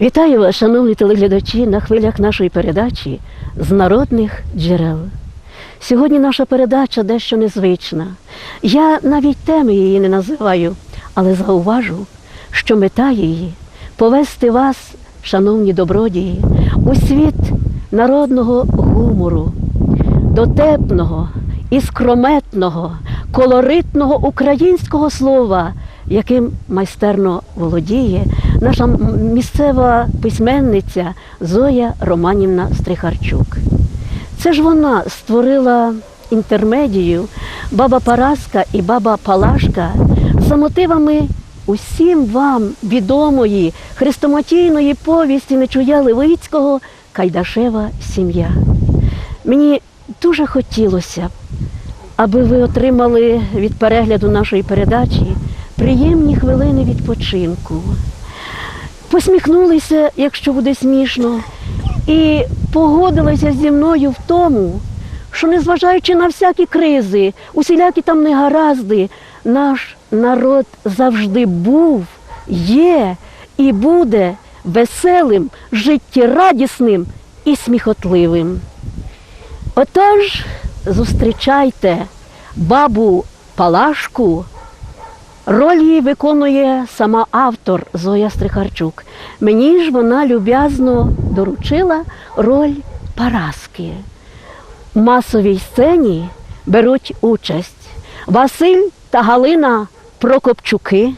Вітаю вас, шановні телеглядачі, на хвилях нашої передачі з народних джерел. Сьогодні наша передача дещо незвична. Я навіть теми її не називаю, але зауважу, що мета її повести вас, шановні добродії, у світ народного гумору, дотепного, іскрометного, колоритного українського слова, яким майстерно володіє наша місцева письменниця Зоя Романівна Стрихарчук. Це ж вона створила інтермедію Баба Параска і Баба Палашка за мотивами усім вам відомої хрестоматійної повісті Нечуя Левицького Кайдашева сім'я. Мені дуже хотілося аби ви отримали від перегляду нашої передачі приємні хвилини відпочинку. Посміхнулися, якщо буде смішно, і погодилися зі мною в тому, що незважаючи на всякі кризи, усілякі там негаразди, наш народ завжди був, є і буде веселим, життєрадісним і сміхотливим. Отож, зустрічайте бабу Палашку. Роль її виконує сама автор Зоя Стрихарчук. Мені ж вона люб'язно доручила роль Параски. У масовій сцені беруть участь Василь та Галина Прокопчуки,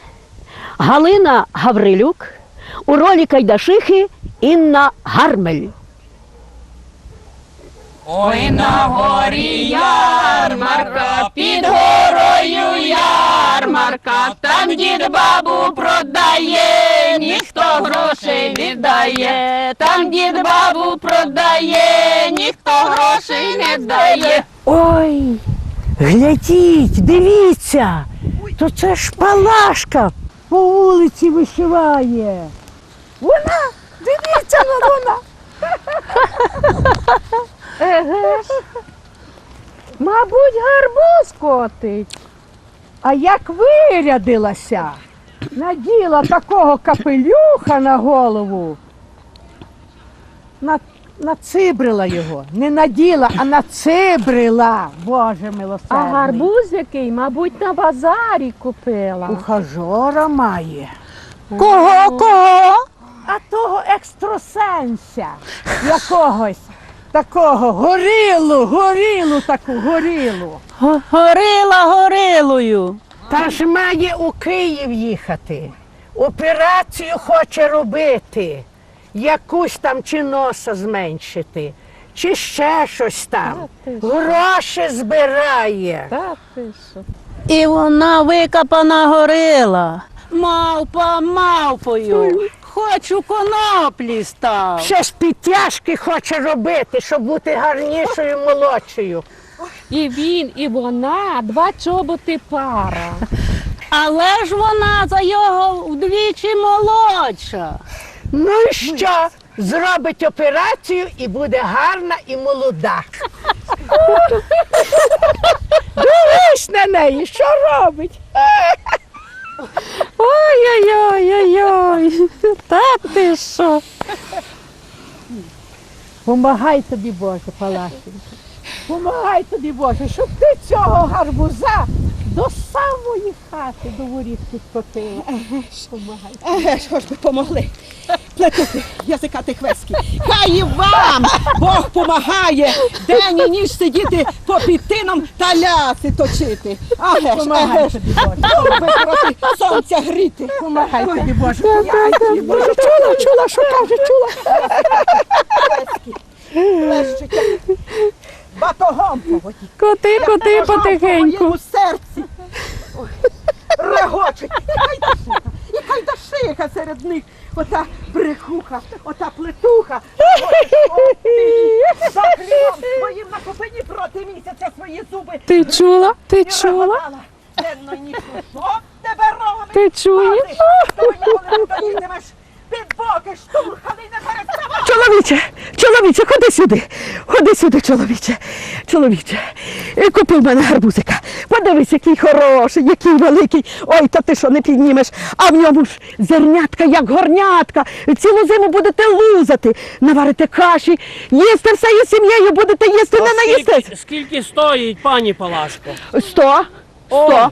Галина Гаврилюк, у ролі Кайдашихи Інна Гармель. Ой на горі ярмарка, під горою ярмарка, там дід бабу продає, ніхто грошей віддає, там дід бабу продає, ніхто грошей не дає. Ой, глядіть, дивіться, то це ж палашка по вулиці вишиває. Вона, дивіться на вона. Еге ж. Мабуть, гарбуз котить. А як вирядилася, наділа такого капелюха на голову. На, нацибрила його. Не наділа, а нацибрила. Боже А милосердний. гарбуз який, мабуть, на базарі купила. Ухажора має. Кого, кого? А того екстрасенса якогось. Такого горілу, горілу таку, горілу. Горила горилою. Та ж має у Київ їхати. Операцію хоче робити. Якусь там чи носа зменшити, чи ще щось там. Гроші збирає. І вона викопана горила. Мавпа мавпою. Хочу коноплі став. Ще ж підтяжки хоче робити, щоб бути гарнішою, молодшою. І він, і вона, два чоботи пара. Але ж вона за його вдвічі молодша. Ну і що? Зробить операцію і буде гарна і молода. Дивись на неї, що робить? Ой-ой-ой-ой-ой. Та ти що? Помагай тобі, Боже, Палашенко. Помагай тобі, Боже, щоб ти цього гарбуза до самої хати до воріт підкотила. Помагай. Що ж ви помогли? Плетути язика тих вески. Хай і вам Бог помагає день і ніч сидіти по підтинам та ляси точити. Помагай еге тобі, Боже. проти сонця гріти. Помагай тобі, Боже. Боже. Чула, чула, що каже, чула. Батогом по воді. Коти, коти потихеньку. моєму серці. Регочуть. І і серед них. Ота брехуха, ота плетуха. За хлібом своїм на купині проти місяця свої зуби. Ти чула? Ти чула? нічно. Що тебе робить? Ти чуєш? Ти, Твоя коли боки штурхали не переставай. Чоловіче, чоловіче, ходи сюди. Ходи сюди, чоловіче. Чоловіче, е, купив мене гарбузика. Подивись, який хороший, який великий. Ой, та ти що не піднімеш, а в ньому ж зернятка, як горнятка. Цілу зиму будете лузати, наварите каші, їсти всею сім'єю, будете їсти, не. Скільки, скільки стоїть, пані Палашко? Сто. Ого.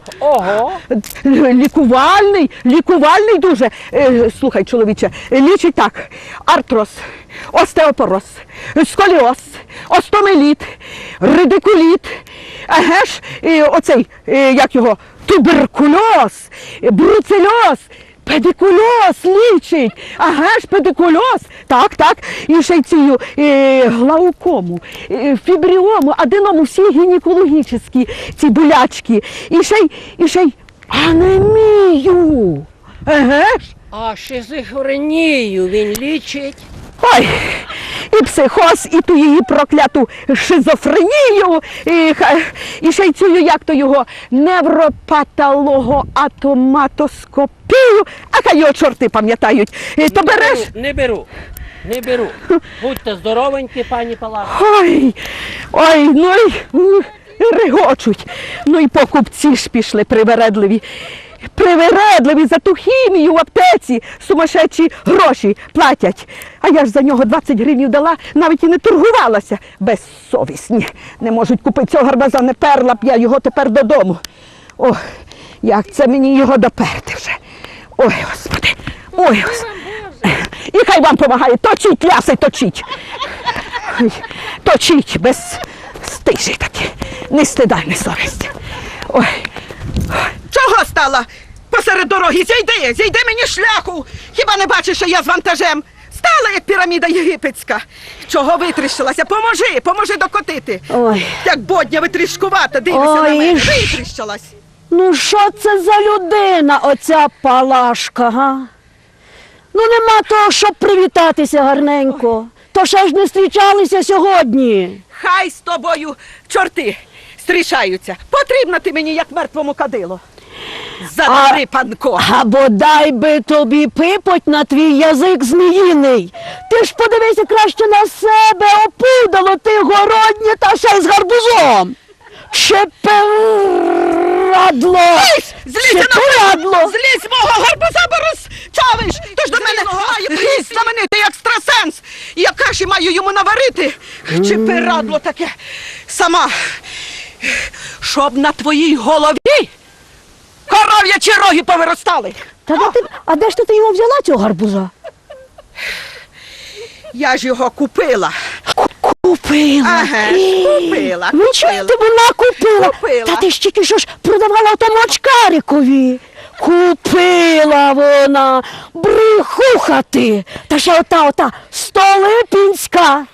Лікувальний, лікувальний дуже. Е, Слухай, чоловіче, лічить так: артроз, остеопороз, сколіоз, остомеліт, редикуліт, геш, ж, оцей, е, як його, туберкульоз, бруцельоз. Педикульоз лічить, ага ж педикульоз, так, так, і ще й цю е, глаукому, е, фібріому, аденому, всі гінекологічні ці болячки, і ще й, і ще й анемію. Ага ж? А шизофренію він лічить. Ой, і психоз, і ту її прокляту шизофренію, і, і ще й цю, як то його, невропатологоатоматоскопію. А хай його чорти пам'ятають. То береш. Не беру. Не беру. Будьте здоровенькі, пані Палашко. Ой, ой, ну й регочуть. Ну і покупці ж пішли привередливі. Привередливі за ту хімію в аптеці сумасшедші гроші платять. А я ж за нього 20 гривень дала, навіть і не торгувалася. Безсовісні. Не можуть купити цього гарбаза, не перла б я його тепер додому. Ох, як це мені його доперти вже. Ой, господи, ой, господи. І хай вам допомагає, точіть ляси, точіть. Точіть без стижі такі. Не стидай, не совість. Ой. Чого стала? Посеред дороги зійди, зійди мені шляху. Хіба не бачиш, що я з вантажем? Стала, як піраміда єгипетська. Чого витріщилася? Поможи, поможи докотити. Ой, Як бодня витріщкувата, дивися на Ой, мене. ж. Витріщилась. ну що це за людина, оця палашка, га? Ну нема того, щоб привітатися гарненько. То ще ж не зустрічалися сьогодні. Хай з тобою чорти зустрічаються. Потрібна ти мені, як мертвому кадило. Задари, панко. А бодай би тобі пипоть на твій язик зміїний. Ти ж подивися краще на себе, опудало ти городнє та ще й з гарбузом. Чепирадло! Чепирадло! Злізь з мого гарбуза, бо розчавиш! Тож до мене має приїзд знаменитий екстрасенс. Я каші маю йому наварити. Чи пирадло таке сама. Щоб на твоїй голові коров'ячі роги повиростали. Та де ти, а де ж ти, ти його взяла цього гарбуза? Я ж його купила. Купила. Ага, купила, Ви чуєте, купила. вона купила. Купила. Та ти ж тільки що ж продавала тому очкарикові. Купила вона. Брехуха ти. Та ще ота, ота, столипінська.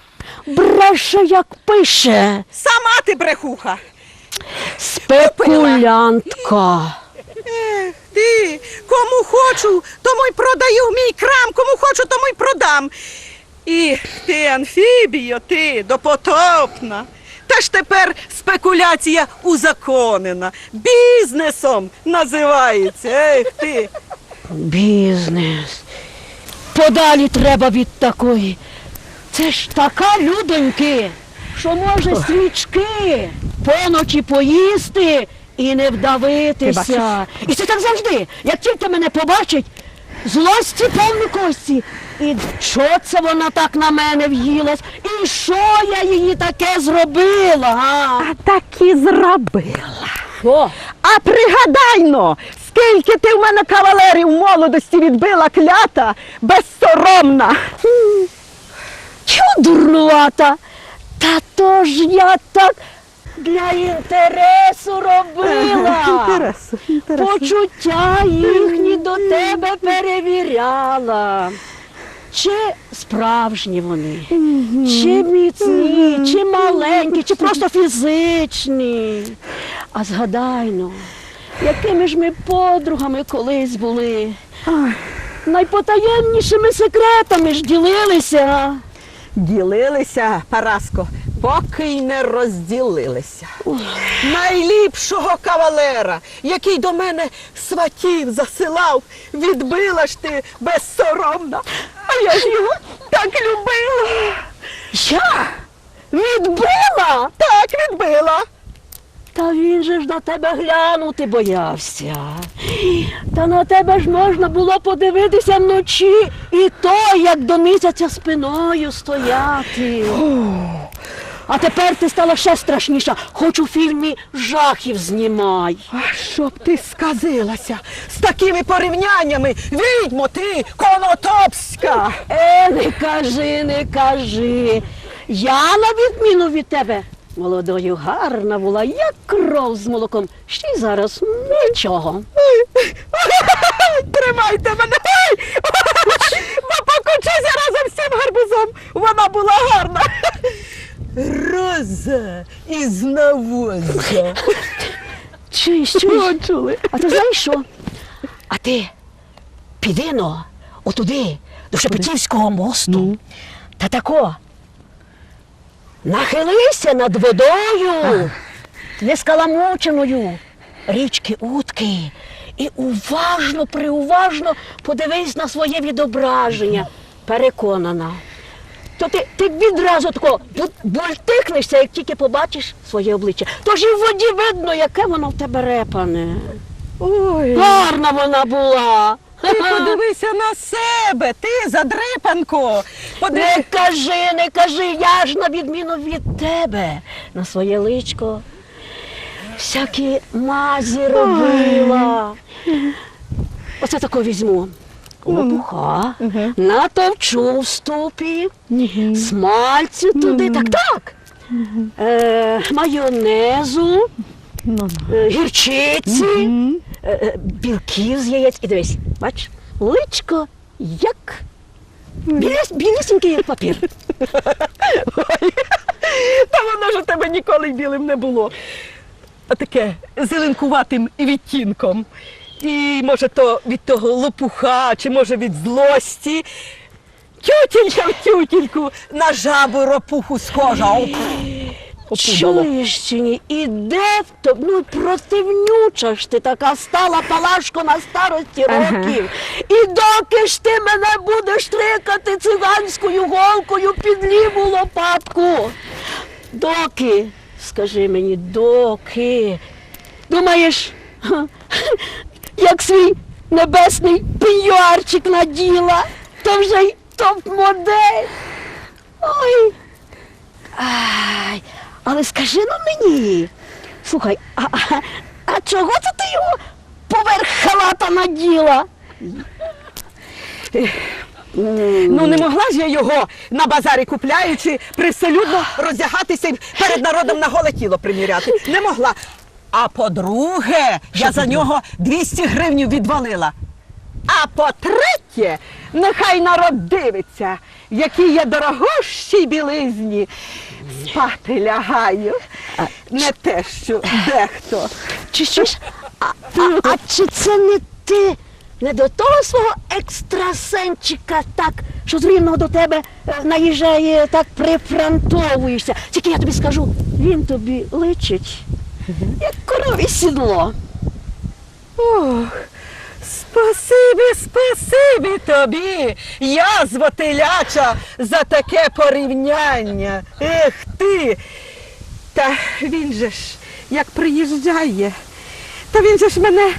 Бреше, як пише. Сама ти брехуха. Спекулянтка. Ех, ти, кому хочу, тому й продаю мій крам, кому хочу, тому й продам. І ти, амфібіо, ти допотопна. Та ж тепер спекуляція узаконена. Бізнесом називається. Ех ти. Бізнес. Подалі треба від такої. Це ж така людоньки, що може свічки поночі поїсти і не вдавитися. І це так завжди. Як тільки мене побачить, злості повні кості. І що це вона так на мене в'їлась? І що я її таке зробила? А так і зробила. Що? А пригадайно, скільки ти в мене кавалерів в молодості відбила клята, безсоромна. Чу дурнувата. Та то ж я так для інтересу робила. Інтересу, інтересу. Почуття їхні до тебе перевіряла. Чи справжні вони, чи міцні, чи маленькі, чи просто фізичні. А згадайно, якими ж ми подругами колись були. Найпотаємнішими секретами ж ділилися. Ділилися, Параско, поки й не розділилися. Найліпшого кавалера, який до мене сватів засилав, відбила ж ти безсоромна. А я ж його так любила. Я? Відбила? Так, відбила. Та він же ж на тебе глянути боявся. Та на тебе ж можна було подивитися вночі і то, як до місяця спиною стояти. А тепер ти стала ще страшніша, хоч у фільмі жахів знімай. А щоб ти сказилася з такими порівняннями, відьмо ти, конотопська. Е, не кажи, не кажи. Я, на відміну від тебе, молодою гарна була, як кров з молоком. Ще й зараз нічого. Тримайте мене! Бо покочуся разом з цим гарбузом. Вона була гарна. Роза із навоза. Чуєш, чуєш? А ти знаєш що? А ти піди но, отуди, до Шепетівського мосту. Та тако. Нахилися над водою, нескаламученою, річки утки. І уважно, приуважно подивись на своє відображення. Переконана. То ти, ти відразу тако бу- бультихнешся, як тільки побачиш своє обличчя. Тож і в воді видно, яке воно в тебе репане. Ой, Гарна вона була. ти подивися на себе, ти задрипанко. Не кажи, не кажи, я ж на відміну від тебе на своє личко. Всякі мазі робила. Оце тако візьму. Лопуха, натовчу в ступі, смальцю туди, так, так. Е, майонезу, е, гірчиці, е, е, білків з яєць. І дивись, бач, личко як біліс, білісінький, як папір. Та воно ж у тебе ніколи білим не було. А таке зеленкуватим відтінком. І може то від того лопуха, чи може від злості. Тютілька в тютільку на жабу ропуху схожа. Чуєш чи ні? І де в то? Ну противнюча ж ти така стала палашко на старості років. І доки ж ти мене будеш трикати циганською голкою під ліву лопатку. Доки, скажи мені, доки. Думаєш, як свій небесний пеньюарчик наділа, то вже й топ-модель. Ой. Ай, але скажи ну мені. Слухай, а, а, а чого це ти його поверх халата наділа? Ну не могла ж я його на базарі купляючи, привселюдно роздягатися і перед народом на голе тіло приміряти. Не могла. А по-друге, я за нього 200 гривнів відвалила. А по-третє, нехай народ дивиться, які я дорогощі білизні. Спати лягаю. Не те, що дехто. Чи? А, а, а чи це не ти? Не до того свого екстрасенчика так, що з рівного до тебе е, наїжджає, так прифронтовуєшся. Тільки я тобі скажу, він тобі личить, як корові сідло. Ох, спасибі, спасибі тобі, язва теляча, за таке порівняння. Ех ти. Та він же ж, як приїжджає, та він же ж мене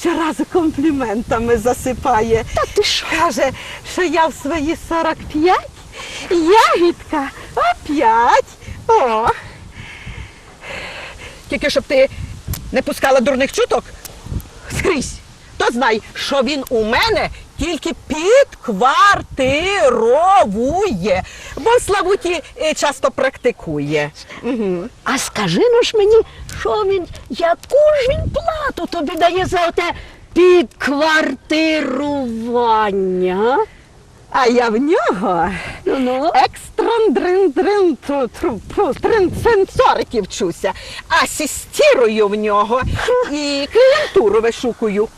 щоразу компліментами засипає. Та ти що? Каже, що я в свої 45, ягідка оп'ять. О. Тільки щоб ти не пускала дурних чуток скрізь, то знай, що він у мене тільки підквартировує, бо Славуті е, часто практикує. А скажи ну ж мені, що він, яку ж він плату тобі дає за те підквартирування? А я в нього Ну-ну. екстрандриндринд-сенсорики вчуся, асістірую в нього і клієнтуру вишукую.